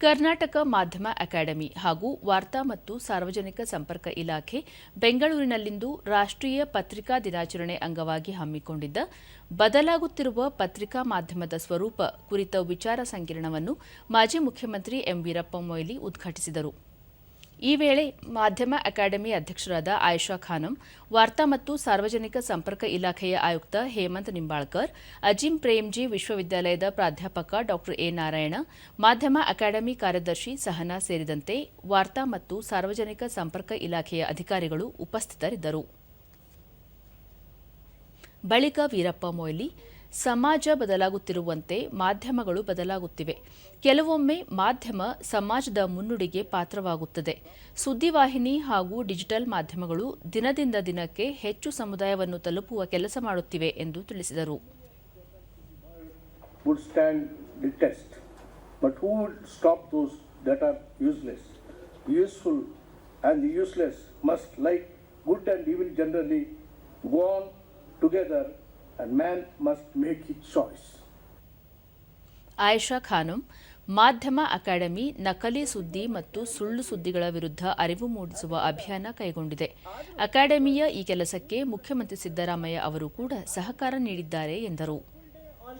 ಕರ್ನಾಟಕ ಮಾಧ್ಯಮ ಅಕಾಡೆಮಿ ಹಾಗೂ ವಾರ್ತಾ ಮತ್ತು ಸಾರ್ವಜನಿಕ ಸಂಪರ್ಕ ಇಲಾಖೆ ಬೆಂಗಳೂರಿನಲ್ಲಿಂದು ರಾಷ್ಟ್ರೀಯ ಪತ್ರಿಕಾ ದಿನಾಚರಣೆ ಅಂಗವಾಗಿ ಹಮ್ಮಿಕೊಂಡಿದ್ದ ಬದಲಾಗುತ್ತಿರುವ ಪತ್ರಿಕಾ ಮಾಧ್ಯಮದ ಸ್ವರೂಪ ಕುರಿತ ವಿಚಾರ ಸಂಕಿರಣವನ್ನು ಮಾಜಿ ಮುಖ್ಯಮಂತ್ರಿ ಎಂ ವೀರಪ್ಪ ಮೊಯ್ಲಿ ಉದ್ಘಾಟಿಸಿದರು. ಈ ವೇಳೆ ಮಾಧ್ಯಮ ಅಕಾಡೆಮಿ ಅಧ್ಯಕ್ಷರಾದ ಆಯಿಷಾ ಖಾನಂ, ವಾರ್ತಾ ಮತ್ತು ಸಾರ್ವಜನಿಕ ಸಂಪರ್ಕ ಇಲಾಖೆಯ ಆಯುಕ್ತ ಹೇಮಂತ್ ನಿಂಬಾಳ್ಕರ್, ಅಜಿಂ ಪ್ರೇಮ್ಜಿ ವಿಶ್ವವಿದ್ಯಾಲಯದ ಪ್ರಾಧ್ಯಾಪಕ ಡಾ ಎ ನಾರಾಯಣ, ಮಾಧ್ಯಮ ಅಕಾಡೆಮಿ ಕಾರ್ಯದರ್ಶಿ ಸಹನಾ ಸೇರಿದಂತೆ ವಾರ್ತಾ ಮತ್ತು ಸಾರ್ವಜನಿಕ ಸಂಪರ್ಕ ಇಲಾಖೆಯ ಅಧಿಕಾರಿಗಳು ಉಪಸ್ಥಿತರಿದ್ದರು. ಬಳಿಕ ವೀರಪ್ಪ ಮೊಯ್ಲಿ ಸಮಾಜ ಬದಲಾಗುತ್ತಿರುವಂತೆ ಮಾಧ್ಯಮಗಳು ಬದಲಾಗುತ್ತಿವೆ. ಕೆಲವೊಮ್ಮೆ ಮಾಧ್ಯಮ ಸಮಾಜದ ಮುನ್ನುಡಿಗೆ ಪಾತ್ರವಾಗುತ್ತದೆ. ಸುದ್ದಿವಾಹಿನಿ ಹಾಗೂ ಡಿಜಿಟಲ್ ಮಾಧ್ಯಮಗಳು ದಿನದಿಂದ ದಿನಕ್ಕೆ ಹೆಚ್ಚು ಸಮುದಾಯವನ್ನು ತಲುಪುವ ಕೆಲಸ ಮಾಡುತ್ತಿವೆ ಎಂದು ತಿಳಿಸಿದರು. And man must make his choice. ಆಯಷಾ Khanam ಮಾಧ್ಯಮ ಅಕಾಡೆಮಿ ನಕಲಿ ಸುದ್ದಿ ಮತ್ತು ಸುಳ್ಳು ಸುದ್ದಿಗಳ ವಿರುದ್ಧ ಅರಿವು ಮೂಡಿಸುವ ಅಭಿಯಾನ ಕೈಗೊಂಡಿದೆ. ಅಕಾಡೆಮಿಯ ಈ ಕೆಲಸಕ್ಕೆ ಮುಖ್ಯಮಂತ್ರಿ ಸಿದ್ದರಾಮಯ್ಯ ಅವರು ಕೂಡ ಸಹಕಾರ ನೀಡಿದ್ದಾರೆ ಎಂದರು.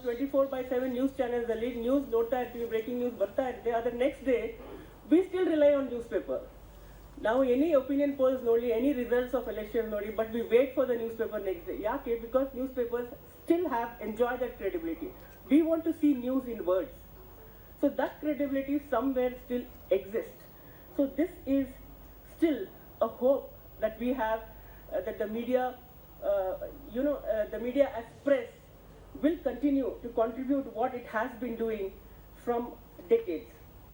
Twenty four by seven news channels news ನೋಡ್ತಾ ಇರ್ತೀವಿ ಬ್ರೇಕಿಂಗ್ ನ್ಯೂಸ್ ಬರ್ತಾ ಇರುತ್ತೆ. ಅದ್ರ next day we still rely on news paper ನಾವು ಎನಿ ಒಪಿನಿಯನ್ ಪೋಲ್ಸ್ ನೋಡಿ ಎನಿ ರಿಸಲ್ಟ್ಸ್ ಆಫ್ ಎಲೆಕ್ಷನ್ ನೋಡಿ but we wait for the newspaper next day ಯಾಕೆ because newspapers still have enjoy that credibility we want to see news in words so that credibility somewhere still exists. So this is still a hope that we have uh, that the media, uh, you know, uh, the media as press will continue to contribute what it has been doing from decades.